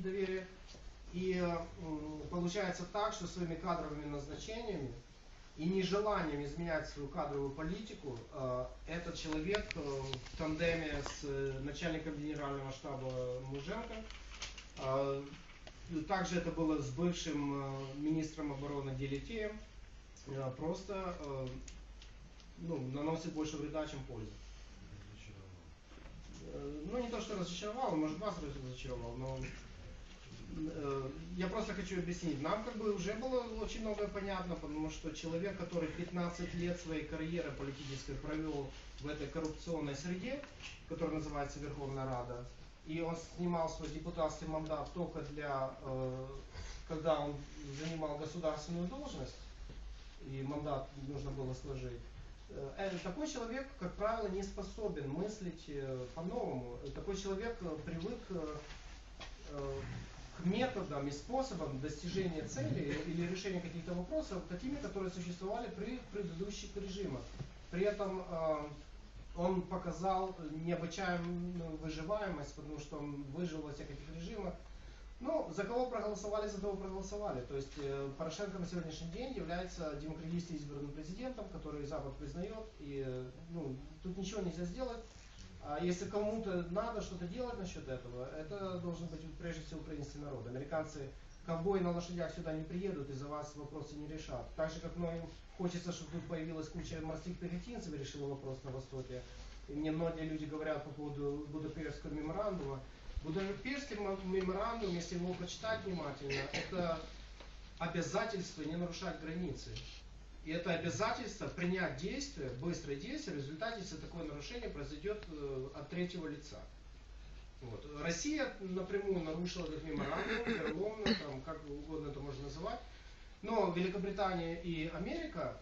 доверие. И м, получается так, что своими кадровыми назначениями и нежеланием изменять свою кадровую политику, э, этот человек э, в тандеме с э, начальником генерального штаба Муженко, э, также это было с бывшим э, министром обороны Делитеем, э, просто э, ну, наносит больше вреда, чем пользы. Э, Ну, не то, что разочаровал, может, вас разочаровал, но э, я просто хочу объяснить. Нам как бы уже было очень многое понятно, потому что человек, который 15 лет своей карьеры политической провел в этой коррупционной среде, которая называется Верховная Рада, и он снимал свой депутатский мандат только для, э, когда он занимал государственную должность, и мандат нужно было сложить. Э, э, Такой человек, как правило, не способен мыслить э, по-новому. Э, Такой человек э, привык к методам и способам достижения цели или решения каких-то вопросов, такими, которые существовали при предыдущих режимах. При этом э, он показал необычайную выживаемость, потому что он выжил во всех этих режимах. Ну, за кого проголосовали, за того проголосовали. То есть э, Порошенко на сегодняшний день является демократически избранным президентом, который Запад признает, и э, ну, тут ничего нельзя сделать. А если кому-то надо что-то делать насчет этого, это должен быть прежде всего украинский народ. Американцы, ковбои на лошадях сюда не приедут и за вас вопросы не решат. Так же, как многим хочется, чтобы тут появилась куча морских пехотинцев и решила вопрос на Востоке. И мне многие люди говорят по поводу Будапештского меморандума. Будапештский меморандум, если его прочитать внимательно, это обязательство не нарушать границы. И это обязательство принять действие, быстрое действие, в результате, если такое нарушение произойдет э, от третьего лица. Вот. Россия напрямую нарушила этот меморандум, вероломно, там, как угодно это можно называть. Но Великобритания и Америка,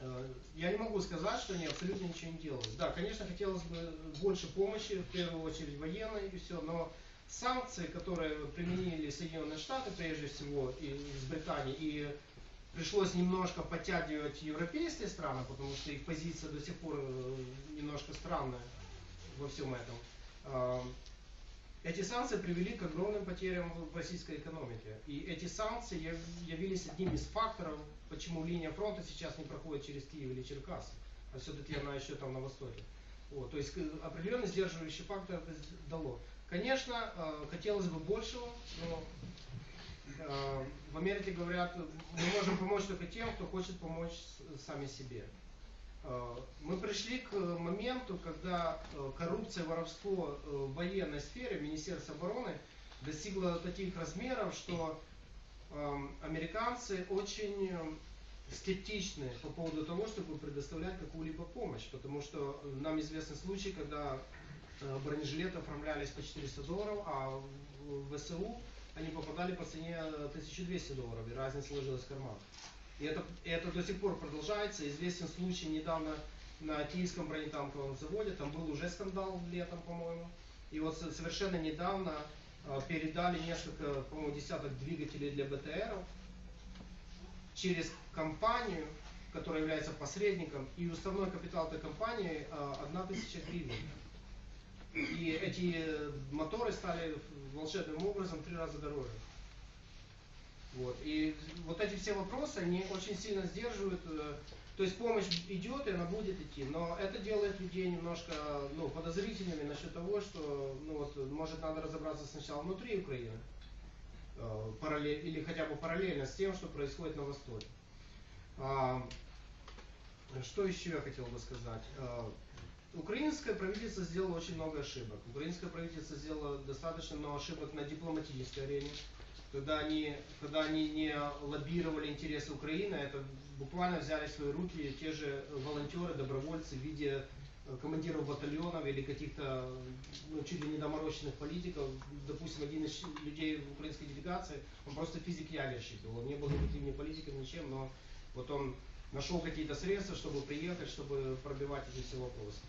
э, я не могу сказать, что они абсолютно ничего не делают. Да, конечно, хотелось бы больше помощи, в первую очередь военной и все, но санкции, которые применили Соединенные Штаты, прежде всего, и с Британией, и пришлось немножко подтягивать европейские страны, потому что их позиция до сих пор э, немножко странная во всем этом. А, Эти санкции привели к огромным потерям в российской экономике. И эти санкции яв- явились одним из факторов, почему линия фронта сейчас не проходит через Киев или Черкассы, а все-таки она еще там на востоке. Вот, то есть к- определенный сдерживающий фактор это дало. Конечно, э, хотелось бы большего, но Э, в Америке говорят, мы можем помочь только тем, кто хочет помочь сами себе. Э, Мы пришли к моменту, когда э, коррупция, воровство э, в военной сфере, Министерство обороны, достигло таких размеров, что э, американцы очень э, скептичны по поводу того, чтобы предоставлять какую-либо помощь. Потому что э, нам известны случаи, когда э, бронежилеты оформлялись по 400 долларов, а в ВСУ они попадали по цене э, 1200 долларов, и разница ложилась в карман. И это, это до сих пор продолжается. Известен случай недавно на Киевском бронетанковом заводе, там был уже скандал летом, по-моему. И вот со- совершенно недавно э, передали несколько, по-моему, десяток двигателей для БТРов через компанию, которая является посредником, и уставной капитал этой компании э, 1000 гривен. И эти э, моторы стали волшебным образом три раза дороже. Вот. И вот эти все вопросы, они очень сильно сдерживают, э, то есть помощь идет, и она будет идти, но это делает людей немножко ну, подозрительными насчет того, что ну, вот, может надо разобраться сначала внутри Украины, э, параллель, или хотя бы параллельно с тем, что происходит на Востоке. А, что еще я хотел бы сказать? Украинское правительство сделало очень много ошибок. Украинское правительство сделало достаточно много ошибок на дипломатической арене, когда они, когда они не лоббировали интересы Украины, это буквально взяли в свои руки те же волонтеры, добровольцы в виде э, командиров батальонов или каких-то ну, чуть ли не доморощенных политиков. Допустим, один из людей в украинской делегации, он просто физик-ядерщик, он не был никаким ни политиком, ничем, но вот он нашел какие-то средства, чтобы приехать, чтобы пробивать эти все вопросы.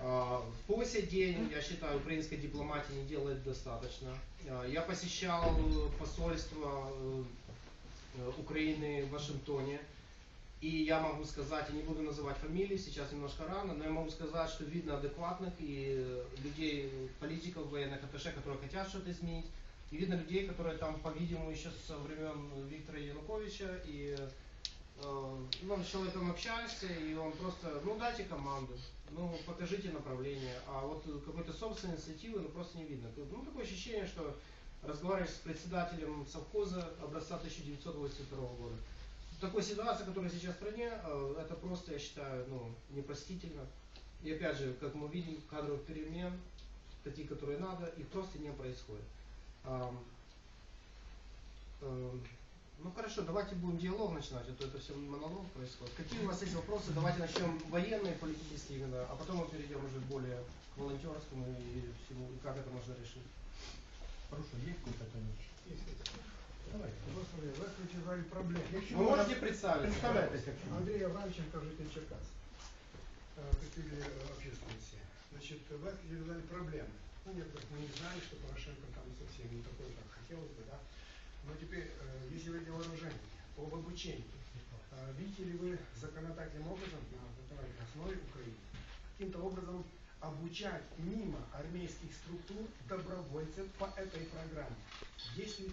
А, По сей день, я считаю, украинская дипломатия не делает достаточно. А, Я посещал посольство э, э, Украины в Вашингтоне. И я могу сказать, я не буду называть фамилии, сейчас немножко рано, но я могу сказать, что видно адекватных и э, людей, политиков, военных атташе, которые хотят что-то изменить. И видно людей, которые там, по-видимому, еще со времен Виктора Януковича, и ну, с человеком общаешься, и он просто, ну, дайте команду, ну, покажите направление, а вот какой-то собственной инициативы, ну, просто не видно. Ну, такое ощущение, что разговариваешь с председателем совхоза образца 1982 года. Такой ситуации, которая сейчас в стране, э, это просто, я считаю, ну, непростительно. И опять же, как мы видим, кадровых перемен, такие, которые надо, их просто не происходит. Ну хорошо, давайте будем диалог начинать, а то это все монолог происходит. Какие у вас есть вопросы? Давайте начнем военные, политические именно, а потом мы перейдем уже более к волонтерскому и всему, и как это можно решить. Прошу, є питання? Давайте. Господи, ви витягають проблем. Якщо Вы можете представиться? Представляйтесь. Андрей Аврамченко, житель Черкас. Э, Представители э, общественности. Значит, вы вытягаали проблемы. Ну, нет, мы не знали, что Порошенко там совсем не такой, как хотелось бы, да. Но теперь, э, если вы о вооружении, об обучении, э, видите ли вы законодательным образом на основе Украины каким-то образом обучать мимо армейских структур добровольцев по этой программе? Есть ли